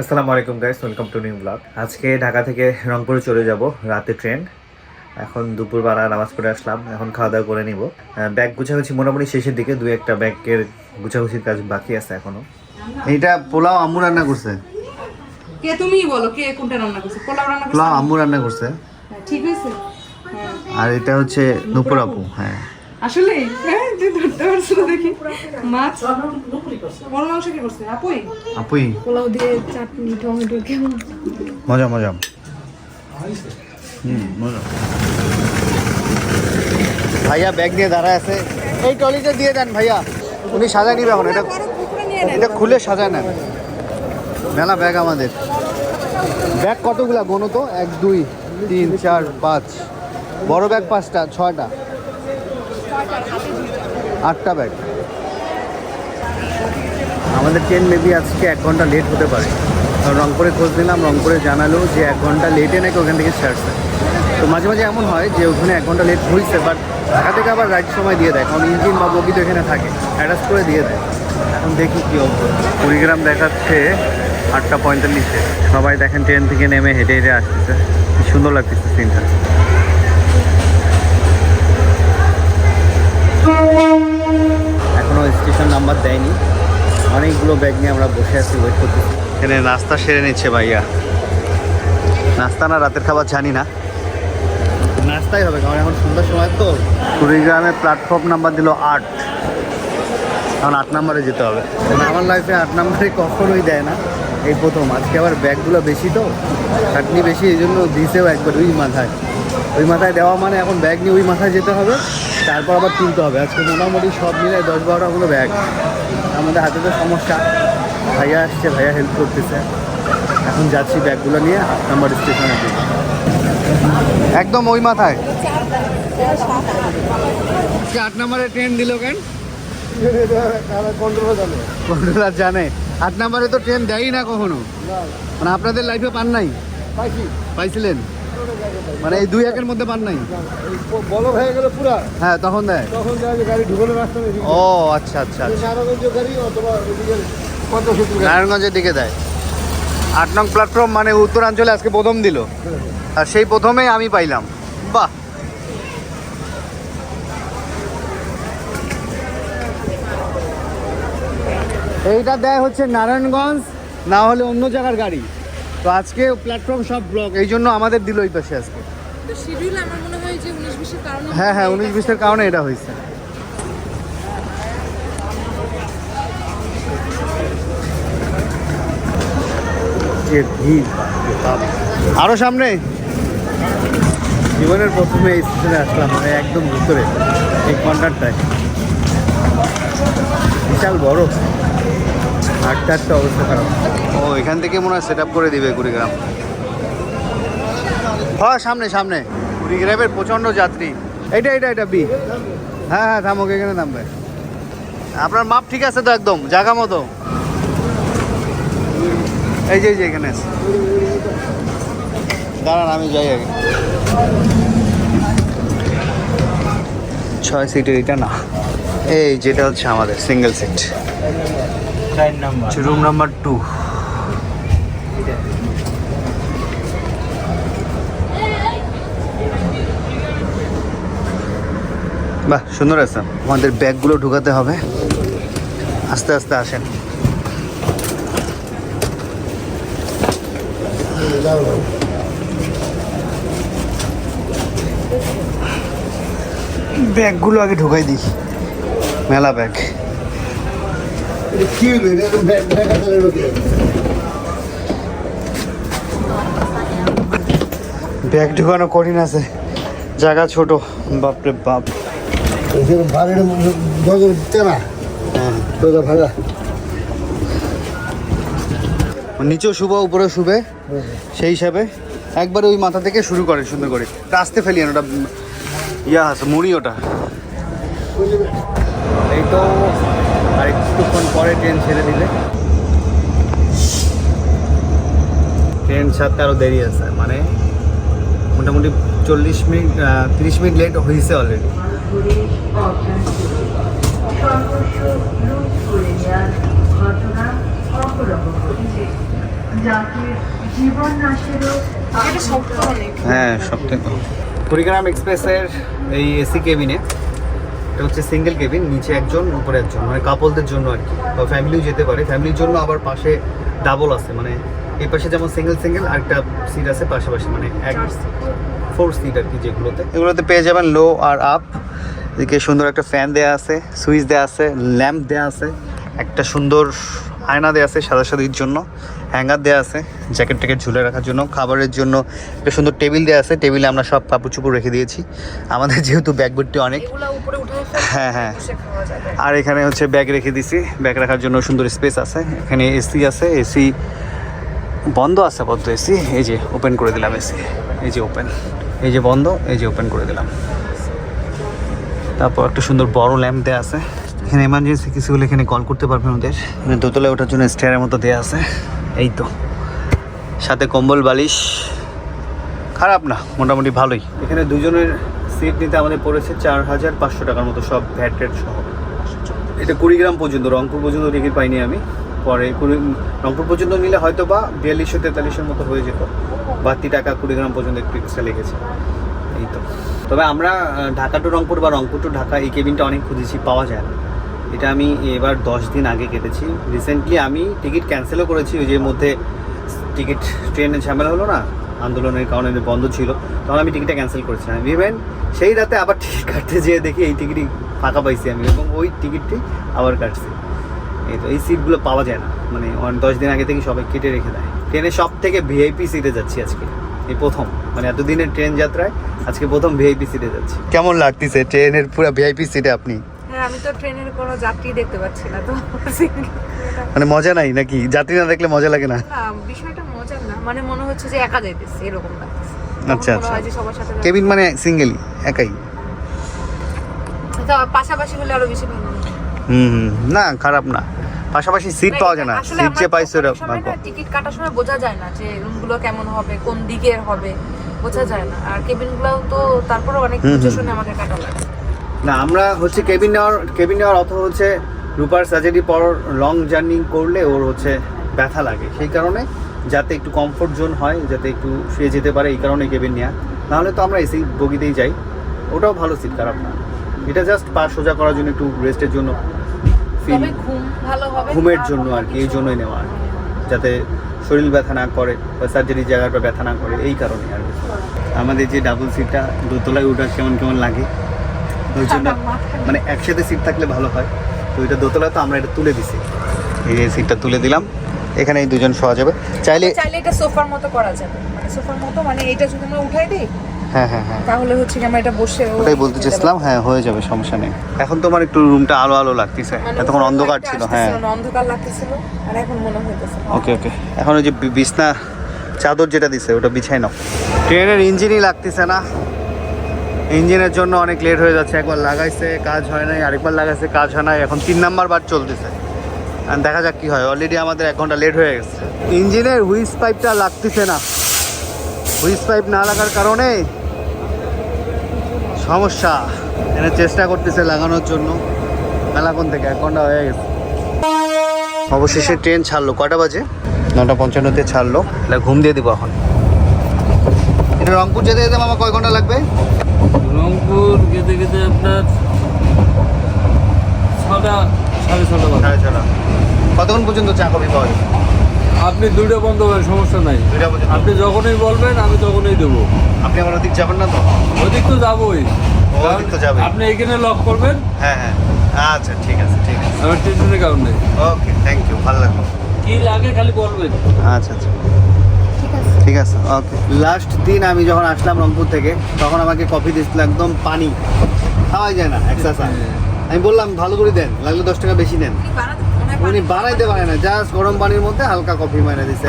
আসসালামু আলাইকুম guys welcome to new blog আজকে ঢাকা থেকে রংপুরে চলে যাব রাতে ট্রেন এখন দুপুরবেলা নামাজ পড়ে আসলাম এখন খাওয়া দাওয়া করে নিব। ব্যাগ গুছাগুছি মোটামুটি শেষের দিকে দুই একটা ব্যাগের গুছাগুছির কাজ বাকি আছে এখনও। এইটা পোলাও আম্মু রান্না করছে। কে তুমি বলো কে কোনটা রান্না করছে? পোলাও রান্না করছে? পোলাও আম্মু রান্না করছে। হ্যাঁ, ঠিক হয়েছে হ্যাঁ। আর এটা হচ্ছে নুপুর আপু হ্যাঁ। আসলে হ্যাঁ তুই ধরতে পারছ না দেখি। মাছ। বড় মাংস কি করছে আপুই। আপুই। পোলাও দিয়ে চাটনি টমেটো কেমন? মজা মজা। হুম মজা। ভাইয়া ব্যাগ নিয়ে দাঁড়ায় আছে। এই টলিটা দিয়ে দেন ভাইয়া। উনি সাজায় নিবে এখন। এটা এটা খুলে সাজায় নেন। মেলা ব্যাগ আমাদের। ব্যাগ কতগুলা? গোনো তো? এক দুই তিন চার পাঁচ। বড় ব্যাগ পাঁচটা ছয়টা। আটটা ব্যাগ। আমাদের ট্রেন মেবি আজকে এক ঘণ্টা লেট হতে পারে। কারণ রংপুরে খোঁজ নিলাম, রংপুরে জানালো যে এক ঘণ্টা লেটে নাকি ওখান থেকে ছাড়ছে। তো মাঝে মাঝে এমন হয় যে ওখানে এক ঘণ্টা লেট হয়েছে বাট ঢাকা থেকে আবার রাইট সময় দিয়ে দেয়। কারণ ইঞ্জিন বা বগি তো এখানে থাকে অ্যাডাস্ট করে দিয়ে দেয়। এখন দেখি কী অবস্থা। কুড়িগ্রাম দেখাচ্ছে আটটা পঁয়তাল্লিশে। সবাই দেখেন ট্রেন থেকে নেমে হেঁটে হেঁটে আসতেছে। সুন্দর লাগতেছে সিনটা এখনও স্টেশন নাম্বার দেয়নি। অনেকগুলো ব্যাগ নিয়ে আমরা বসে আছি ওয়েট করতেছি। এখানে নাস্তা সেরে নিচ্ছে ভাইয়া। নাস্তা না রাতের খাবার জানি না। নাস্তাই হবে কারণ এখন সন্ধ্যার সময় তো। কুড়িগ্রামে প্ল্যাটফর্ম নাম্বার দিল আট। এখন আট নাম্বারে যেতে হবে। আমার লাইফে আট নাম্বারে কখনোই দেয় না। এই প্রথম। আজকে আবার ব্যাগগুলো বেশি তো। খাটনি বেশি এই জন্য দিছেও একবার ওই মাথায়। ওই মাথায় দেওয়া মানে এখন ব্যাগ নিয়ে ওই মাথায় যেতে হবে। তারপর আবার তুলতে হবে। আজকে মোটামুটি সব মিলে দশ বারোটা কোনো ব্যাগ। আমাদের হাতে তো সমস্যা। ভাইয়া আসছে ভাইয়া হেল্প করতেছে। এখন যাচ্ছি ব্যাগগুলো নিয়ে আট নাম্বার স্টেশনের দিকে একদম ওই মাথায়। আট নম্বরে ট্রেন দিল কেন? কন্ট্রোলার জানে। আট নম্বরে তো ট্রেন দেয়ই না কখনো। মানে আপনাদের লাইফে পান নাই? পাইছিলেন? মানে এই দুই একের মধ্যে পান নাই? বলো হয়ে গেল পুরা। হ্যাঁ তখন দেয়। তখন দেখা যায় গাড়ি ঢুকানো রাস্তা ও আচ্ছা আচ্ছা আচ্ছা। নারায়ণগঞ্জ গাড়ি অথবা নারায়ণগঞ্জের দিকে দেয়। আট নং প্ল্যাটফর্ম মানে উত্তরাঞ্চলে আজকে প্রথম দিল। আর সেই প্রথমেই আমি পাইলাম। বাহ! এইটা দেয় হচ্ছে নারায়ণগঞ্জ না হলে অন্য জায়গার গাড়ি। তো আজকে প্ল্যাটফর্ম সব ব্লক এই জন্য আমাদের দিল এই পাশে আজকে। হয় হ্যাঁ উনিশ বিশের কারণে এটা হয়েছে। আরও সামনে। জীবনের প্রথমে এই স্টেশনে আসলাম মানে একদম ভিতরে এই কর্নারটায় বিশাল বড়। আটটা আটটা অবস্থা খারাপ। ও এখান থেকে মনে হয় সেট আপ করে দিবে কুড়িগ্রাম। হ্যাঁ সামনে সামনে। কুড়িগ্রামের প্রচণ্ড যাত্রী। এইটা এটা এটা বি। হ্যাঁ হ্যাঁ থামুক এখানে নামবে আপনার মাপ ঠিক আছে তো একদম জায়গা মতো? এই যে এই যে এখানে দাঁড়ান আমি যাই আগে। ছয় সিটের এটা না। এই যেটা হচ্ছে আমাদের single seat room number two বাহ, সুন্দর আছে। আমাদের ব্যাগগুলো ঢুকাতে হবে। আস্তে আস্তে আসেন। ব্যাগগুলো আগে ঢুকাই দিই। মেলা ব্যাগ। ব্যাগ ঢুকানো কঠিন আছে। জায়গা ছোট। বাপরে বাপ। এখানে ভাড়াটা গজর দিতে না তোরা ভাড়া নিচেও শুভ উপরেও শুবে। সেই হিসাবে একবারে ওই মাথা থেকে শুরু করে, সুন্দর করে। আসতে ফেলি ওটা ইয়া আছে, মুড়ি ওটা। এই তো আর একটুক্ষণ পরে ট্রেন ছেড়ে দিলে। ট্রেন ছাড়তে আরও দেরি আছে মানে মোটামুটি চল্লিশ মিনিট তিরিশ মিনিট লেট হয়েছে অলরেডি হ্যাঁ সব থেকে কুড়িগ্রাম এক্সপ্রেসের এই এসি কেবিনে এটা হচ্ছে সিঙ্গেল কেবিন নিচে একজন উপরে একজন মানে কাপলদের জন্য আর কি। বা ফ্যামিলিও যেতে পারে। ফ্যামিলির জন্য আবার পাশে ডাবল আছে মানে এই পাশে যেমন সিঙ্গেল সিঙ্গেল আরেকটা সিট আছে পাশাপাশি মানে এক ফোর সিট আর কি যেগুলোতে। এগুলোতে পেয়ে যাবেন লো আর আপ এদিকে সুন্দর একটা ফ্যান দেওয়া আছে সুইচ দেওয়া আছে ল্যাম্প দেওয়া আছে একটা সুন্দর আয়না দেওয়া আছে সাদা সাদির জন্য। হ্যাঙ্গার দেওয়া আছে জ্যাকেট ট্যাকেট ঝুলে রাখার জন্য। খাবারের জন্য একটা সুন্দর টেবিল দেওয়া আছে টেবিলে আমরা সব কাপড় চুপড় রেখে দিয়েছি। আমাদের যেহেতু ব্যাগ ভর্তি অনেক। হ্যাঁ হ্যাঁ। আর এখানে হচ্ছে ব্যাগ রেখে দিছি। ব্যাগ রাখার জন্য সুন্দর স্পেস আছে। এখানে এসি আছে। এসি বন্ধ আছে বদ্ধ এসি। এই যে ওপেন করে দিলাম এসি। এই যে ওপেন। এই যে বন্ধ এই যে ওপেন করে দিলাম। তারপর একটা সুন্দর বড় ল্যাম্প দেওয়া আছে। এখানে এমার্জেন্সি কিছু হলে এখানে কল করতে পারবেন ওদের। এখানে দোতলায় ওঠার জন্য স্টেয়ারের মতো দেওয়া আছে। এই তো। সাথে কম্বল, বালিশ। খারাপ না, মোটামুটি ভালোই। এখানে দুজনের সিট নিতে আমাদের পড়েছে চার হাজার পাঁচশো টাকার মতো সব ভ্যাট ট্যাট সহ। এটা কুড়িগ্রাম পর্যন্ত, রংপুর পর্যন্ত টিকিট পাইনি আমি। পরে কুড়ি, রংপুর পর্যন্ত নিলে হয়তো বা বিয়াল্লিশশো তেতাল্লিশের মতো হয়ে যেত। বাড়তি টাকা কুড়িগ্রাম পর্যন্ত একটু এক্সট্রা লেগেছে। এই তো। তবে আমরা ঢাকা টু রংপুর বা রংপুর টু ঢাকা এই কেবিনটা অনেক খুঁজেছি, পাওয়া যায় না। এটা আমি এবার দশ দিন আগে কেটেছি। রিসেন্টলি আমি টিকিট ক্যান্সেলও করেছি, ওই যে মধ্যে টিকিট ট্রেনে ঝামেলা হলো না, আন্দোলনের কারণে বন্ধ ছিল, তখন আমি টিকিটটা ক্যান্সেল করেছিলাম। ইভেন সেই রাতে আবার টিকিট কাটতে যেয়ে দেখি এই টিকিটই ফাঁকা পাইছি আমি, এবং ওই টিকিটটি আবার কাটছি। এই তো, এই সিটগুলো পাওয়া যায় না মানে দশ দিন আগে থেকে সবাই কেটে রেখে দেয়। ট্রেনে সব থেকে ভিআইপি সিটে যাচ্ছি আজকে, এই প্রথম মানে এতদিনের ট্রেন যাত্রায় আজকে প্রথম ভিআইপি সিটে যাচ্ছি। কেমন লাগতেছে? ট্রেনের পুরো ভিআইপি সিটে আপনি? আমি তো ট্রেনের কোনো যাত্রী দেখতে পাচ্ছি না তো। মানে মজা নাই নাকি? যাত্রী না দেখলে মজা লাগে না? না বিষয়টা মজার না। মানে মনে হচ্ছে যে একা যাইতেছি এরকম লাগতেছে আচ্ছা, আচ্ছা। হয় কেবিন মানে সিঙ্গেলই একাই? পাশাপাশি হলে আরও বেশি ভালো। হুম না খারাপ না। পাশাপাশি সিট পাওয়া যায় না। সিট যে পাইছে ওরা টিকিট কাটার সময় বোঝা যায় না যে রুমগুলো কেমন হবে কোন দিকের হবে বোঝা যায় না। আর কেবিনগুলোও তো তারপরে অনেক বুঝে শুনে আমাকে কাটা লাগে। না আমরা হচ্ছে কেবিন নেওয়ার কেবিন নেওয়ার অর্থ হচ্ছে রূপার সার্জারি পর লং জার্নি করলে ওর হচ্ছে ব্যথা লাগে। সেই কারণে যাতে একটু কমফোর্ট জোন হয় যাতে একটু শুয়ে যেতে পারে এই কারণে কেবিন নেওয়া নাহলে তো আমরা এসি বগিতেই যাই। ওটাও ভালো সিট খারাপ না। এটা জাস্ট পা সোজা করার জন্য একটু রেস্টের জন্য ফিল ঘুমের জন্য আর কি এই জন্যই নেওয়া আর কি। যাতে শরীর ব্যথা না করে বা সার্জারির জায়গাটা ব্যথা না করে এই কারণে আর কি। আমাদের যে ডাবল সিটটা দোতলায় ওটা কেমন কেমন লাগে? ওই জন্য মানে একসাথে সিট থাকলে ভালো হয়। তো ওইটা দোতলায় তো আমরা এটা তুলে দিছি। এই যে সিটটা তুলে দিলাম। এখানে এই দুজন শোয়া যাবে। চাইলে চাইলে এটা সোফার মতো করা যাবে। মানে সোফার মতো মানে এটা যদি আমরা উঠাই দিই হ্যাঁ হ্যাঁ হ্যাঁ। তাহলে হচ্ছে কি আমরা এটা বসে ওটাই বলতে চাইছিলাম হ্যাঁ হয়ে যাবে সমস্যা নেই। এখন তোমার একটু রুমটা আলো আলো লাগতেছে। মানে এতক্ষণ অন্ধকার ছিল হ্যাঁ। অন্ধকার লাগতেছিল আর এখন মনে হইতেছে। ওকে ওকে এখন ওই যে বিছনা চাদর যেটা দিছে ওটা বিছাই নাও। ট্রেনের ইঞ্জিনই লাগতেছে না। ইঞ্জিনের জন্য অনেক লেট হয়ে যাচ্ছে একবার লাগাইছে কাজ হয় নাই আরেকবার লাগাইছে কাজ হয় নাই এখন তিন নাম্বার বার চলতেছে। আর দেখা যাক কি হয় অলরেডি আমাদের এক ঘণ্টা লেট হয়ে গেছে। ইঞ্জিনের হুইস পাইপটা লাগতেছে না। হুইস পাইপ না লাগার কারণে সমস্যা। এনে চেষ্টা করতেছে লাগানোর জন্য। মেলাকন থেকে এক ঘণ্টা হয়ে গেছে। অবশেষে ট্রেন ছাড়লো। কটা বাজে? নটা পঞ্চান্নতে ছাড়লো। এটা ঘুম দিয়ে দিব এখন। এটা রংপুর যেতে যেতে মামা কয় ঘণ্টা লাগবে? রংপুর যেতে গেতে আপনার ছটা সাড়ে ছটা সাড়ে ছটা। কতক্ষণ পর্যন্ত চা কফি পাওয়া যাবে আপনি দুইটা বন্ধ করেন সমস্যা নাই। দুইটা পর্যন্ত। আপনি যখনই বলবেন আমি তখনই দেবো। আপনি আমার ওদিক যাবেন না তো? ওদিক তো যাবোই। ওদিক তো যাবেই। আপনি এখানে লক করবেন। হ্যাঁ হ্যাঁ। আচ্ছা ঠিক আছে ঠিক আছে। আমার টেনশনের কারণ নেই। ওকে থ্যাংক ইউ ভালো লাগল। কি লাগে খালি বলবেন। আচ্ছা আচ্ছা। ঠিক আছে ওকে লাস্ট দিন আমি যখন আসলাম রংপুর থেকে তখন আমাকে কফি দিচ্ছিল একদম পানি। খাওয়াই যায় না এক্সারসাইজ আমি বললাম ভালো করে দেন লাগলে দশ টাকা বেশি দেন উনি বানাইতে পারে না জাস্ট গরম পানির মধ্যে হালকা কফি মাইনে দিচ্ছে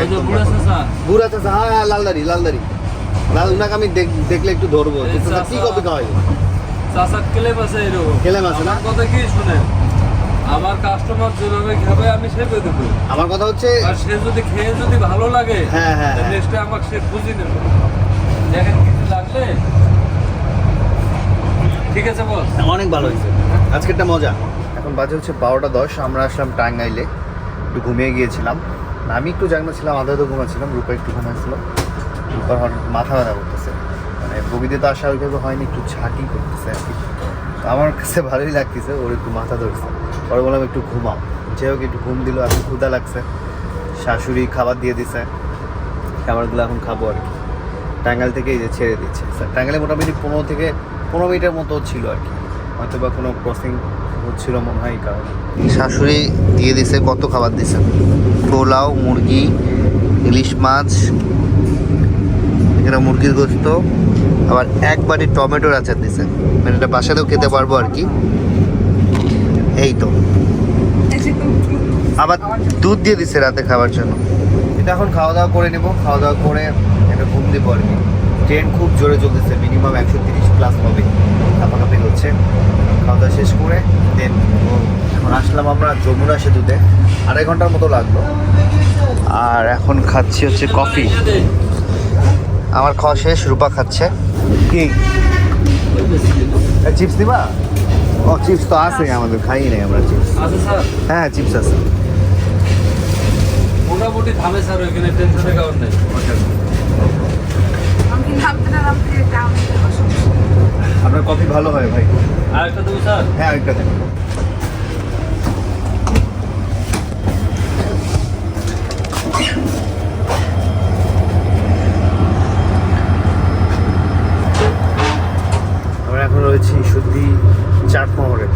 বুড়া চাচা চাষা হ্যাঁ হ্যাঁ লালদারি লালদারি। লাল উনাকে আমি দেখ- দেখলে একটু ধরবো। কি কফি খাওয়াই? চাচার ক্লেম আছে এরকম। ক্লেম আছে না? কথা কি শুনেন? আমার কাস্টমার যেভাবে খাবে আমি সেভাবে দেবো। আমার কথা হচ্ছে আর সে যদি খেয়ে যদি ভালো লাগে হ্যাঁ, হ্যাঁ, হ্যাঁ। নেক্সট আমাকে সে বুঝি নেবে। দেখেন কিছু লাগলে। ঠিক আছে বস অনেক ভালো হয়েছে। আজকেরটা মজা। এখন বাজে হচ্ছে বারোটা দশ আমরা আসলাম টাঙ্গাইলে। একটু ঘুমিয়ে গিয়েছিলাম। আমি একটু জাগনা ছিলাম আধা তো ঘুমাচ্ছিলাম রূপা একটু ঘুমাচ্ছিল। রূপার হঠাৎ মাথা ব্যথা করতেছে। মানে বগিতে তো আসা ওইভাবে হয়নি একটু ঝাঁকি করতেছে আর কি। তো আমার কাছে ভালোই লাগতেছে ওর একটু মাথা ধরছে। পরে বললাম, একটু ঘুমাও। যে হোক, একটু ঘুম দিল, এখন ক্ষুদা লাগছে। শাশুড়ি খাবার দিয়ে দিছে। খাবারগুলো এখন খাব আর কি। টাঙ্গাইল থেকে এই যে ছেড়ে দিচ্ছে। স্যার, টাঙ্গাইলে মোটামুটি পনেরো থেকে পনেরো মিনিটের মতো ছিল আর কি। হয়তো বা কোনো ক্রসিং হচ্ছিল মনে হয় কারণে। শাশুড়ি দিয়ে দিছে, কত খাবার দিছে? পোলাও, মুরগি, ইলিশ মাছ, এখানে মুরগির গোস্ত, আবার এক বাটি টমেটোর আচার দিছে। মানে এটা বাসাতেও খেতে পারব আর কি। এই তো। আবার দুধ দিয়ে দিছে রাতে খাওয়ার জন্য। এটা এখন খাওয়া দাওয়া করে নেব। খাওয়া দাওয়া করে একটা ঘুম দিব আর কি ট্রেন খুব জোরে চলতেছে মিনিমাম একশো তিরিশ প্লাস হবে। কাপাকাপি হচ্ছে। খাওয়া দাওয়া শেষ করে দেন এখন আসলাম আমরা যমুনা সেতুতে। আড়াই ঘণ্টার মতো লাগল। আর এখন খাচ্ছি হচ্ছে কফি। আমার খাওয়া শেষ রূপা খাচ্ছে। কি? চিপস দিবা? ও চিপস তো আছে আমাদের খাই নাই আমরা চিপস আছে স্যার। হ্যাঁ চিপস আছে। মোটামুটি থামে স্যার ওইখানে টেনশনের কারণ নেই। আপনার কফি ভালো হয় ভাই? আর একটা দেবো স্যার? হ্যাঁ আরেকটা দেন আমরা এখন রয়েছি ইসুদ্দি চাটমহরে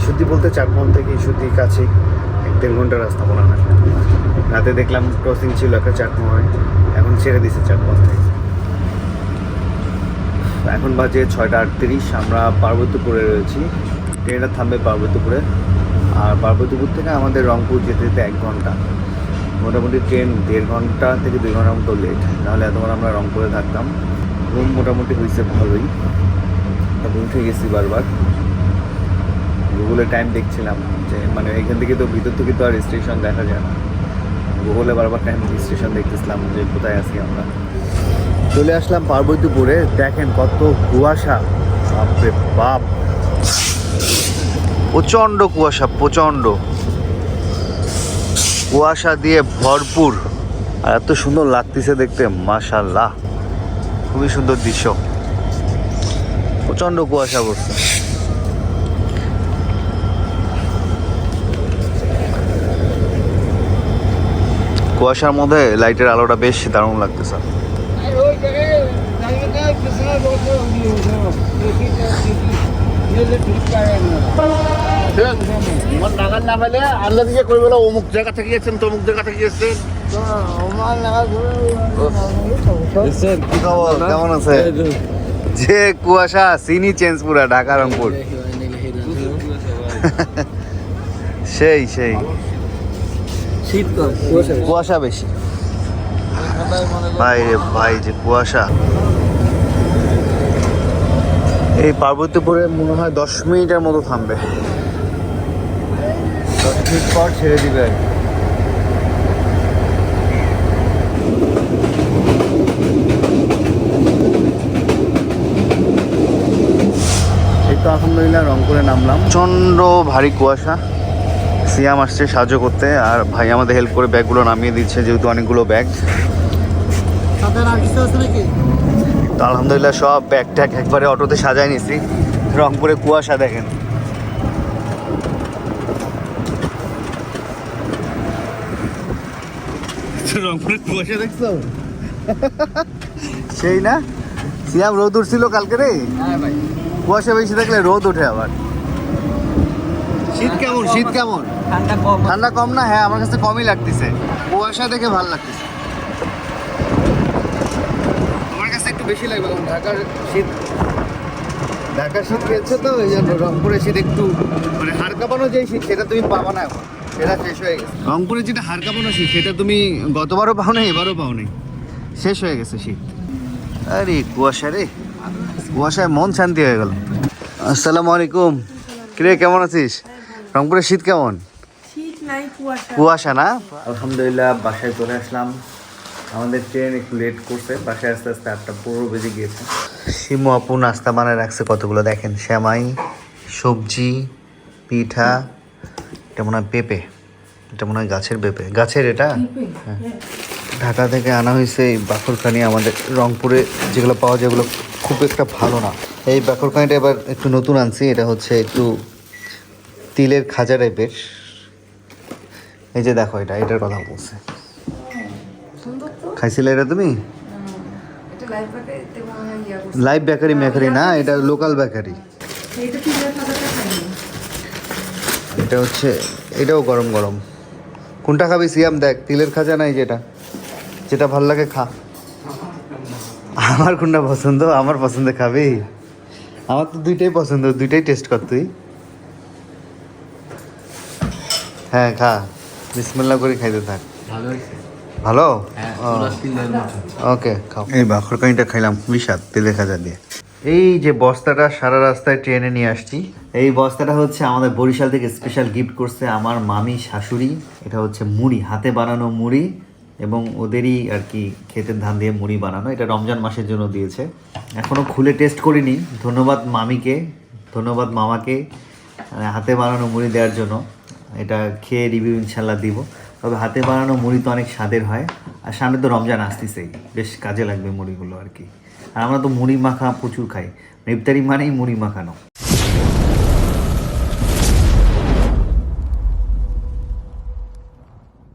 ইসুদ্দি বলতে চাটমহল থেকে ইসুদ্দি কাছে এক দেড় ঘণ্টার রাস্তা মনে হয়। রাতে দেখলাম ক্রসিং ছিল একটা চাটমহরে এখন ছেড়ে দিছে চাটমহল থেকে এখন বাজে ছয়টা আটত্রিশ, আমরা পার্বতীপুরে রয়েছি। ট্রেনটা থামবে পার্বতীপুরে। আর পার্বতীপুর থেকে আমাদের রংপুর যেতে যেতে এক ঘণ্টা। মোটামুটি ট্রেন দেড় ঘণ্টা থেকে দুই ঘণ্টার মতো লেট নাহলে এতবার আমরা রংপুরে থাকতাম। ঘুম মোটামুটি হয়েছে ভালোই। তবে উঠে গেছি বারবার। গুগলে টাইম দেখছিলাম যে মানে এখান থেকে তো ভিতর থেকে তো আর স্টেশন দেখা যায় না। গুগলে বারবার টাইম স্টেশন দেখতেছিলাম যে, কোথায় আছি আমরা। চলে আসলাম পার্বতীপুরে। দেখেন কত কুয়াশা। বাপরে বাপ। প্রচণ্ড কুয়াশা প্রচণ্ড। কুয়াশা দিয়ে ভরপুর। আর এত সুন্দর লাগতেছে দেখতে মাশাল্লাহ খুবই সুন্দর দৃশ্য। প্রচণ্ড কুয়াশা পড়ছে। কুয়াশার মধ্যে লাইটের আলোটা বেশ দারুণ লাগতেছে। নাগাল না পেলে আল্লাহ বলে অমুক জায়গা থেকে গেছেন তমুক জায়গা থেকে গেছেন? আমার স্যার কি খবর? কেমন আছে? যে। কুয়াশা সিনি চেঞ্জ পুরা ঢাকা রংপুর। সেই সেই। শীত কুয়াশা বেশি। ভাই রে ভাই যে কুয়াশা। এই পার্বতীপুরে মনে হয় দশ মিনিটের মতো থামবে। দশ মিনিট পর ছেড়ে দিবে। আর এই তো আলহামদুলিল্লাহ রংপুরে নামলাম। প্রচণ্ড ভারী কুয়াশা। সিয়াম আসছে সাহায্য করতে আর ভাই আমাদের হেল্প করে ব্যাগগুলো নামিয়ে দিচ্ছে যেহেতু অনেকগুলো ব্যাগ। তো আলহামদুলিল্লাহ সব ব্যাগ ট্যাগ একবারে অটোতে সাজাই নিছি। রংপুরে কুয়াশা দেখেন। রংপুরে কুয়াশা দেখছ? সেই না? সিয়াম রোদ উঠছিল কালকে রে? কুয়াশা বেশি থাকলে রোদ ওঠে আবার। শীত কেমন? শীত কেমন? ঠান্ডা কম না হ্যাঁ আমার কাছে কমই লাগতেছে। কুয়াশা দেখে ভালো লাগতেছে। আমার কাছে একটু বেশি লাগবে ঢাকার শীত ঢাকার শীত খেয়েছে তো, এই জন্য রংপুরের শীত একটু মানে হাড় কাঁপানো যে শীত, সেটা তুমি পাবা না এখন। সেটা শেষ যেটা হাড় কাঁপানো শীত, সেটা তুমি গতবারও পাও না এবারও পাও নাই। শেষ হয়ে গেছে শীত। আরে, কুয়াশা রে। কুয়াশায় মন শান্তি হয়ে গেল। আসসালামু আলাইকুম। কিরে, কেমন আছিস? রংপুরের শীত কেমন? নাই কুয়াশা। কুয়াশা না? আলহামদুলিল্লাহ বাসায় চলে আসলাম। আমাদের ট্রেন একটু লেট করছে। বাসায় আস্তে আস্তে আটটা পনেরো বেজে গিয়েছে। শিমু আপু নাস্তা বানায় রাখছে কতগুলো? দেখেন শ্যামাই সবজি পিঠা এটা মনে হয় পেঁপে। এটা মনে হয় গাছের পেঁপে। গাছের এটা? হ্যাঁ। ঢাকা থেকে আনা হয়েছে এই বাকরখানি আমাদের রংপুরে। যেগুলো পাওয়া যায় এগুলো খুব একটা ভালো না। এই বাকরখানিটা এবার একটু নতুন আনছি। এটা হচ্ছে একটু তিলের খাজা টাইপের এই যে দেখো এটা এটার কথা বলছে। খাইছিলে এটা তুমি। লাইভ বেকারি মেকারি না এটা লোকাল বেকারি এটা হচ্ছে এটাও গরম গরম। কোনটা খাবি সিয়াম? দেখ তিলের খাজা নাই যেটা। যেটা ভালো লাগে খা। আমার কোনটা পছন্দ? আমার পছন্দে খাবি? আমার তো দুইটাই পছন্দ দুইটাই টেস্ট কর তুই। হ্যাঁ খা। বিসমিল্লা করে খাইতে থাক। ভালো ওকে খাও। এই বাখরকানিটা খাইলাম খুবই স্বাদ তেলে খাজা দিয়ে। এই যে বস্তাটা সারা রাস্তায় ট্রেনে নিয়ে আসছি এই বস্তাটা হচ্ছে আমাদের বরিশাল থেকে স্পেশাল গিফট করছে আমার মামি শাশুড়ি। এটা হচ্ছে মুড়ি হাতে বানানো মুড়ি এবং ওদেরই আর কি ক্ষেতের ধান দিয়ে মুড়ি বানানো। এটা রমজান মাসের জন্য দিয়েছে। এখনও খুলে টেস্ট করিনি। ধন্যবাদ মামিকে ধন্যবাদ মামাকে মানে হাতে বানানো মুড়ি দেওয়ার জন্য। এটা খেয়ে রিভিউ ইনশাল্লাহ দিব। তবে হাতে বানানো মুড়ি তো অনেক স্বাদের হয়। আর সামনে তো রমজান আসতেছেই। বেশ কাজে লাগবে মুড়িগুলো আর কি। আর আমরা তো মুড়ি মাখা প্রচুর খাই। ইফতারি মানেই মুড়ি মাখানো।